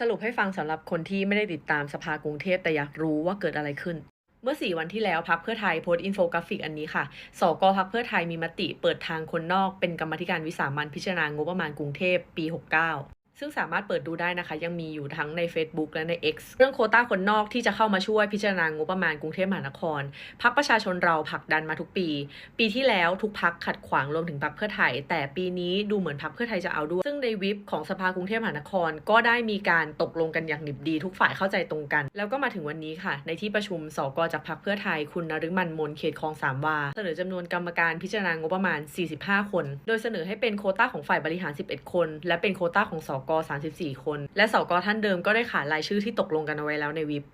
สรุปให้ฟังสำหรับคนที่ไม่ได้ติดตามสภากรุงเทพแต่อยากรู้ว่าเกิดอะไรขึ้น เมื่อ 4 วันที่แล้วพักเพื่อไทยโพสต์อินโฟกราฟิกอันนี้ค่ะ สกพักเพื่อไทยมีมติเปิดทางคนนอกเป็นกรรมธิการวิสามันพิจารณางบประมาณกรุงเทพปี 69 ซึ่งสามารถเปิดดูได้นะคะ ยังมีอยู่ทั้งใน Facebook และใน X เรื่องโคต้าคนนอกที่จะเข้ามาช่วยพิจารณางบประมาณกรุงเทพมหานครพักประชาชนเราผลักดันมาทุกปี ปีที่แล้วทุกพักขัดขวางรวมถึงพักเพื่อไทย แต่ปีนี้ดูเหมือนพักเพื่อไทยจะเอาด้วย ซึ่งในวิปของสภากรุงเทพมหานคร ก็ได้มีการตกลงกันอย่างดิบดี ทุกฝ่ายเข้าใจตรงกัน แล้วก็มาถึงวันนี้ค่ะ ในที่ประชุมสกจากพักเพื่อไทย คุณนฤมันมนเขตคลองสามวาเสนอจำนวนกรรมการพิจารณางบประมาณ 45 คน โดยเสนอให้เป็นโคต้าของฝ่ายบริหาร 11 คน และเป็นโคต้าของสกก34 คน และสกท่านเดิมก็ได้ขานรายชื่อที่ตกลงกันเอาไว้แล้วในวิป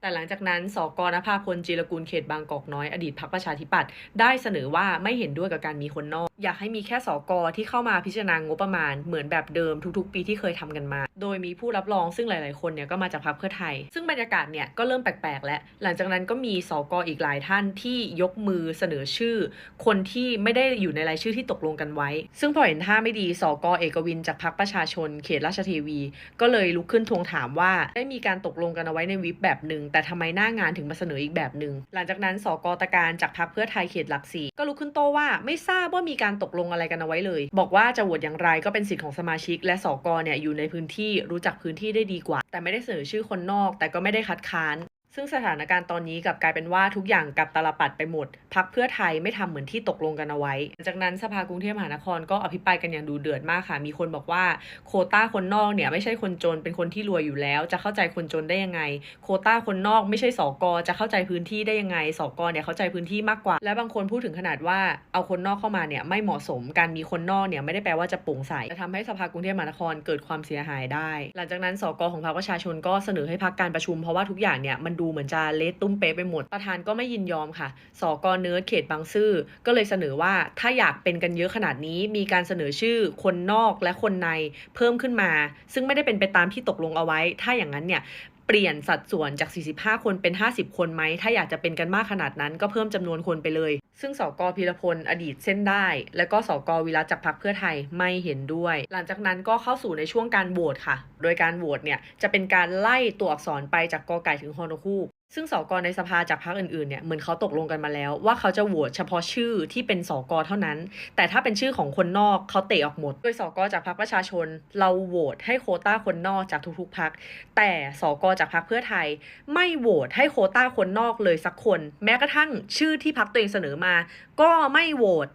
แต่หลังจากนั้น สกนภาพลจีรกูลเขตบางกอกน้อยอดีตพรรคประชาธิปัตย์ได้เสนอว่าไม่เห็นด้วยกับการมีคนนอก อยากให้มีแค่สกที่เข้ามาพิจารณางบประมาณเหมือนแบบเดิมทุกๆ ปีที่เคยทำกันมา โดยมีผู้รับรองซึ่งหลาย ๆ คนเนี่ยก็มาจากพักเพื่อไทย ซึ่งบรรยากาศเนี่ยก็เริ่มแปลก ๆ แล้ว หลังจากนั้นก็มีสกอีกหลายท่านที่ยกมือเสนอชื่อ คนที่ไม่ได้อยู่ในรายชื่อที่ตกลงกันไว้ ซึ่งพอเห็นท่าไม่ดีสกเอกวินจากพักประชาชน เขตราชเทวี ก็เลยลุกขึ้นทวงถามว่าได้มีการตกลงกันเอาไว้ในวิปแบบหนึ่งแต่ทำไมหน้างานถึงมาเสนออีกแบบหนึ่งหลังจากนั้นสกตะการจากพักเพื่อไทยเขตหลักสี่ก็ลุกขึ้นโต้ว่าไม่ทราบว่ามีการการตกลงอะไรกันเอาไว้เลย บอกว่าจะโหวตอย่างไรก็เป็นสิทธิ์ของสมาชิก และสกเนี่ยอยู่ในพื้นที่รู้จักพื้นที่ได้ดีกว่า แต่ไม่ได้เสนอชื่อคนนอก แต่ก็ไม่ได้คัดค้าน ซึ่งสถานการณ์ตอนนี้กับกลายเป็นว่าทุกอย่างกับตลปัดไปหมด พักเพื่อไทยไม่ทำเหมือนที่ตกลงกันเอาไว้ จากนั้นสภากรุงเทพมหานครก็อภิปรายกันอย่างดูเดือดมากค่ะ มีคนบอกว่าโคต้าคนนอกเนี่ยไม่ใช่คนจนเป็นคนที่รวยอยู่แล้ว จะเข้าใจคนจนได้ยังไง โคต้าคนนอกไม่ใช่สกจะเข้าใจพื้นที่ได้ยังไงสกเนี่ยเข้าใจพื้นที่มากกว่า และบางคนพูดถึงขนาดว่าเอาคนนอกเข้ามาเนี่ยไม่เหมาะสมการมีคนนอกเนี่ยไม่ได้แปลว่าจะโปร่งใสจะทำให้สภากรุงเทพมหานครเกิดความเสียหายได้ หลังจากนั้นสกของพรรคประชาชนก็เสนอให้พักการประชุมเพราะว่าทุกอย่างเนี่ยมันดูเหมือนจะเละตุ้มเป๊ะไปหมด ประธานก็ไม่ยินยอมค่ะ สกเนื้อเขตบางซื่อ ก็เลยเสนอว่าถ้าอยากเป็นกันเยอะขนาดนี้ มีการเสนอชื่อคนนอกและคนในเพิ่มขึ้นมา ซึ่งไม่ได้เป็นไปตามที่ตกลงเอาไว้ ถ้าอย่างนั้นเนี่ย เปลี่ยนสัดส่วนจาก 45 คนเป็น 50 คนไหม ถ้าอยากจะเป็นกันมากขนาดนั้นก็เพิ่มจำนวนคนไปเลย ซึ่งสกพีรพลอดีตเส้นได้ และก็สกวิรัตจากพรรคเพื่อไทยไม่เห็นด้วย หลังจากนั้นก็เข้าสู่ในช่วงการโหวตค่ะ โดยการโหวตเนี่ยจะเป็นการไล่ตัวอักษรไปจากกอไก่ถึงฮอนคู ซึ่งสกในสภาจากพรรคอื่นๆเนี่ยเหมือนเขาตกลงกันมาแล้ว ว่าเขาจะโหวตเฉพาะชื่อที่เป็นสกเท่านั้น แต่ถ้าเป็นชื่อของคนนอกเขาเตะออกหมด โดยสกจากพรรคประชาชน เราโหวตให้โคต้าคนนอกจากทุกๆพรรคแต่สกจากพรรคเพื่อไทย ไม่โหวตให้โคต้าคนนอกเลยสักคน แม้กระทั่งชื่อที่พรรคตัวเองเสนอมา ก็ไม่โหวต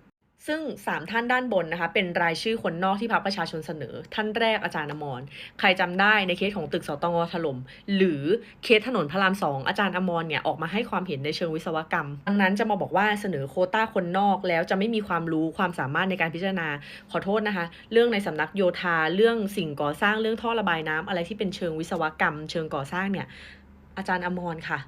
ซึ่ง 3 ท่านด้านบนนะคะ เป็นรายชื่อคนนอกที่พรรคประชาชนเสนอ ท่านแรกอาจารย์อมร ใครจำได้ในเคสของตึกสตงถล่มหรือเคสถนนพระรามสองอาจารย์อมรเนี่ยออกมาให้ความเห็นในเชิงวิศวกรรม ดังนั้นจะมาบอกว่าเสนอโคต้าคนนอกแล้วจะไม่มีความรู้ความสามารถในการพิจารณาขอโทษนะคะ เรื่องในสำนักโยธาเรื่องสิ่งก่อสร้างเรื่องท่อระบายน้ำอะไรที่เป็นเชิงวิศวกรรม เชิงก่อสร้างเนี่ยอาจารย์อมรค่ะ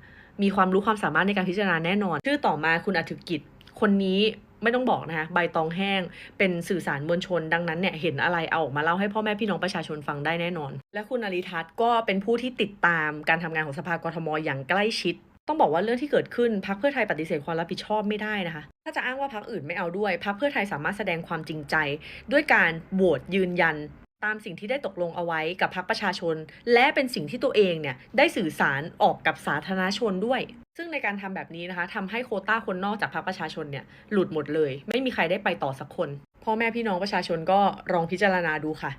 มีความรู้ความสามารถในการพิจารณาแน่นอน ชื่อต่อมาคุณอธิกิจคนนี้ไม่ต้องบอกนะคะใบตองแห้งเป็นสื่อสารมวลชน ดังนั้นเนี่ยเห็นอะไรเอาออกมาเล่าให้พ่อแม่พี่น้องประชาชนฟังได้แน่นอน และคุณอริทัศน์ก็เป็นผู้ที่ติดตามการทำงานของสภากรทมอย่างใกล้ชิดต้องบอกว่าเรื่องที่เกิดขึ้นพักเพื่อไทยปฏิเสธความรับผิดชอบไม่ได้นะคะ ถ้าจะอ้างว่าพักอื่นไม่เอาด้วยพักเพื่อไทยสามารถแสดงความจริงใจ ด้วยการโหวตยืนยัน ตามสิ่งที่ได้ตกลงเอาไว้กับพรรคประชาชน และเป็นสิ่งที่ตัวเองเนี่ยได้สื่อสารออกกับสาธารณชนด้วย ซึ่งในการทำแบบนี้นะคะทำให้โคต้าคนนอกจากพรรคประชาชนเนี่ยหลุดหมดเลย ไม่มีใครได้ไปต่อสักคนพ่อแม่พี่น้องประชาชนก็ลองพิจารณาดูค่ะ